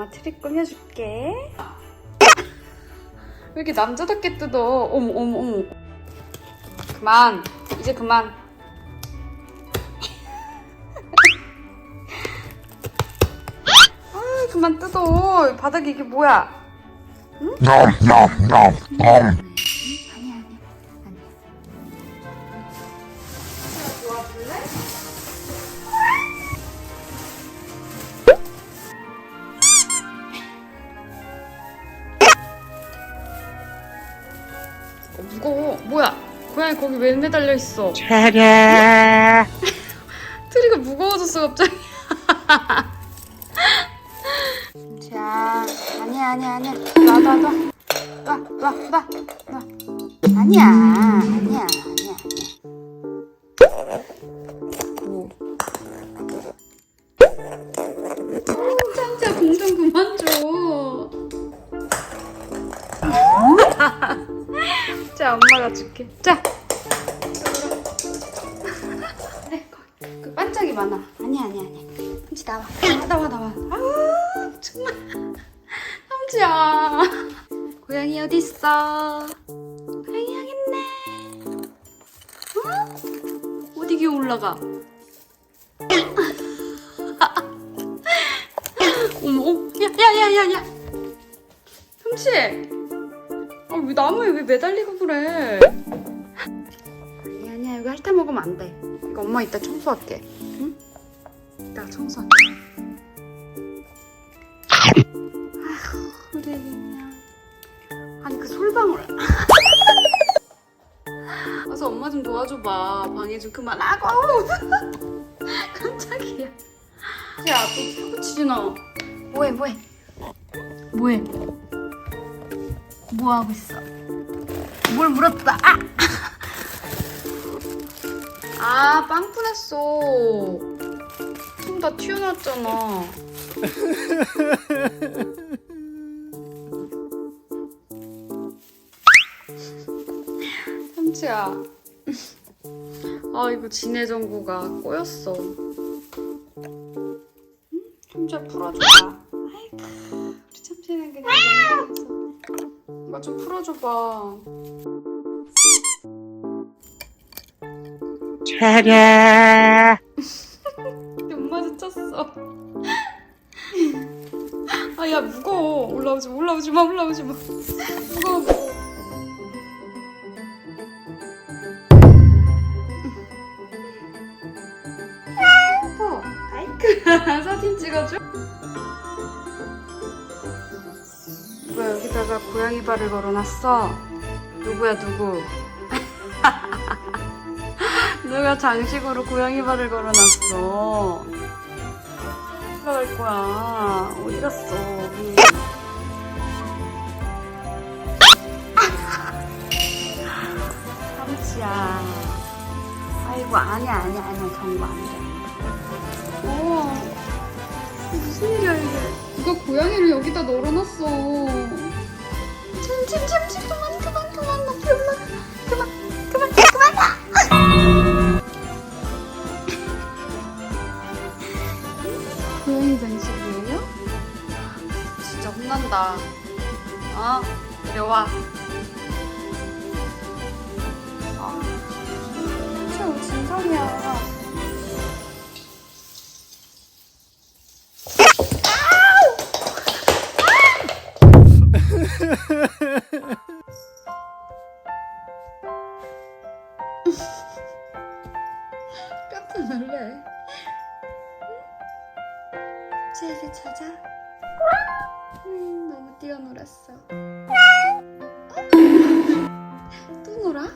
엄마 트리 꾸며줄게. 왜 이렇게 남자답게 뜯어? 어머, 어머, 어머. 그만. 이제 그만. 아, 그만 뜯어. 바닥에 이게 뭐야? Nom 무거워. 뭐야? 고양이 거기 왜 매달려 있어? 차례. 트리가 무거워졌어 갑자기. 자, 아니야, 아니야, 아니야. 놔, 놔, 놔. 놔, 놔, 놔, 놔. 아니야, 아니야, 아니야, 아니야. 자, 엄마가 줄게. 자. 그래. 그 반짝이 많아. 아니야, 아니야, 아니야. 삼치 나와. 나와, 나와, 나와. 아, 정말. 삼치야. 고양이 어디 있어? 고양이 여기 있네. 어? 어디 기어 올라가? 어머, 어, 야, 야, 야, 야, 야. 삼치. 아, 왜 나무에 왜 매달리고 그래? 아니야, 아니야. 여기 핥아 먹으면 안 돼. 이거 엄마 이따 청소할게. 응? 이따 청소할게. 아휴, 그래 그냥. 아니 그 솔방울. 와서 엄마 좀 도와줘봐. 방해 좀 그만하고. 깜짝이야. 야, 너 사고 치지 너. 뭐해, 뭐해? 뭐해? 뭐 하고 있어? 뭘 물었다. 아! 아, 빵꾸냈어. 손다 튀어나왔잖아. 삼치야. 아, 이거 진해정구가 꼬였어. 응? 삼치야, 풀어줘봐. 우리 참치는 그냥 넘겨서. 이거 좀 풀어줘봐. 차례. 눈 마주쳤어. 아, 야, 무거워. 올라오지 마, 올라오지 마, 올라오지 마. 무거워. 예뻐. 아이쿠. 사진 찍어줘? 누가 여기다가 고양이 발을 걸어놨어? 누구야, 누구? 누가 장식으로 고양이 발을 걸어놨어? 올라갈 거야. 어디 갔어? 삼치야. 아이고 아니야 아니야 아니야 경고 안 돼. 어 무슨 일이야 이게? 고양이를 여기다 널어놨어? 침침침침 그만 그만 그만 나 그만 그만 그만 그만 고양이 간식이에요? 진짜 혼난다. 어? 내려와. 아, 진짜 진상이야. 제이제 자자. 음, 너무 뛰어놀았어. 어? 또 놀아?